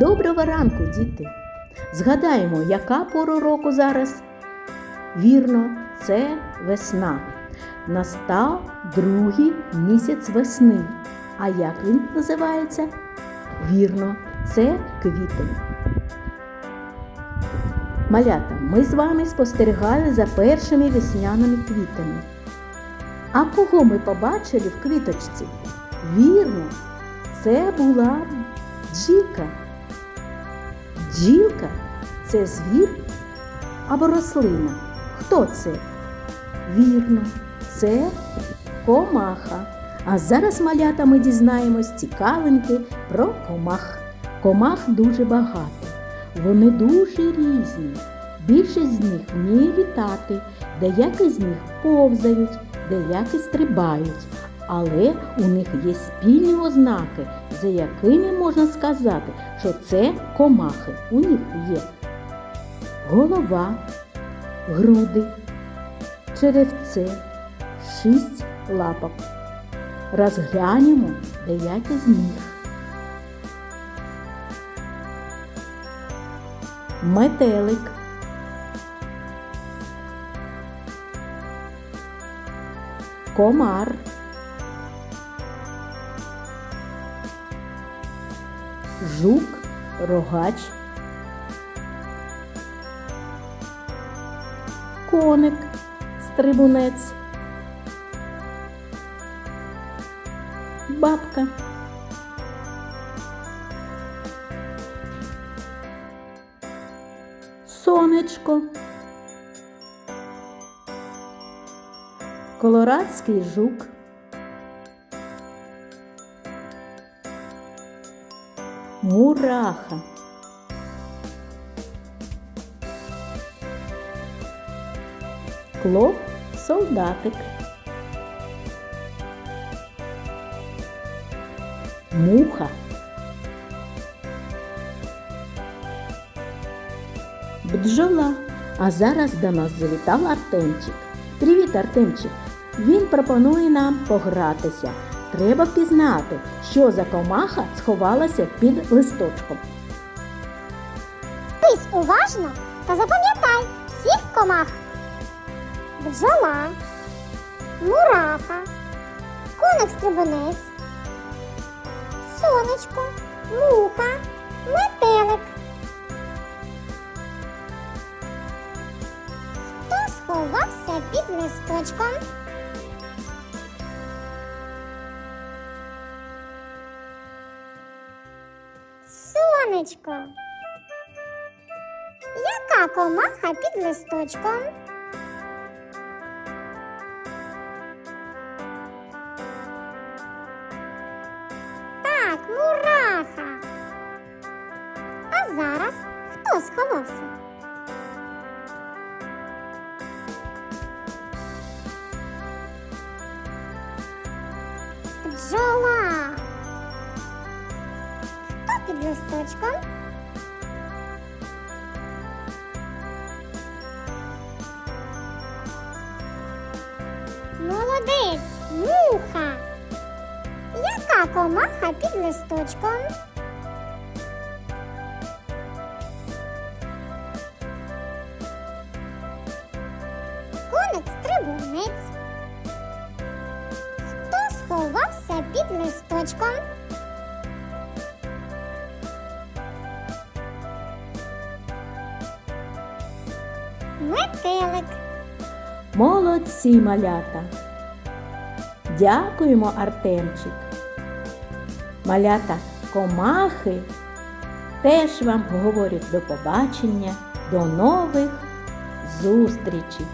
Доброго ранку, діти! Згадаємо, яка пора року зараз? Вірно, це весна. Настав другий місяць весни. А як він називається? Вірно, це квітень. Малята, ми з вами спостерігали за першими весняними квітами. А кого ми побачили в квіточці? Вірно, це була бджілка. Бджілка це звір або рослина. Хто це? Вірно, це комаха. А зараз, малята, ми дізнаємось цікавинки про комах. Комах дуже багато. Вони дуже різні. Більшість з них вміє літати, деякі з них повзають, деякі стрибають. Але у них є спільні ознаки, за якими можна сказати, що це комахи. У них є голова, груди, черевце, шість лапок. Розглянемо деякі з них. Метелик. Комар. Жук, рогач. Коник, стрибунець. Бабка. Сонечко. Колорадський жук. Мураха. Клоп солдатик. Муха. Бджола. А зараз до нас завітав Артемчик. Привіт, Артемчик! Він пропонує нам погратися. Треба пізнати, що за комаха сховалася під листочком. Дивись уважно та запам'ятай всіх комах. Бджола, мураха, коник-стрибунець, сонечко, муха, метелик. Хто сховався під листочком? Сонечко. Яка комаха під листочком? Так, мураха. А зараз хто сховався? Бджола. Листочком? Молодець, муха. Яка комаха під листочком? Коник стрибунець. Хто сховався під листочком? Метелик. Молодці малята. Дякуємо, Артемчик. Малята, комахи теж вам говорять до побачення, до нових зустрічей.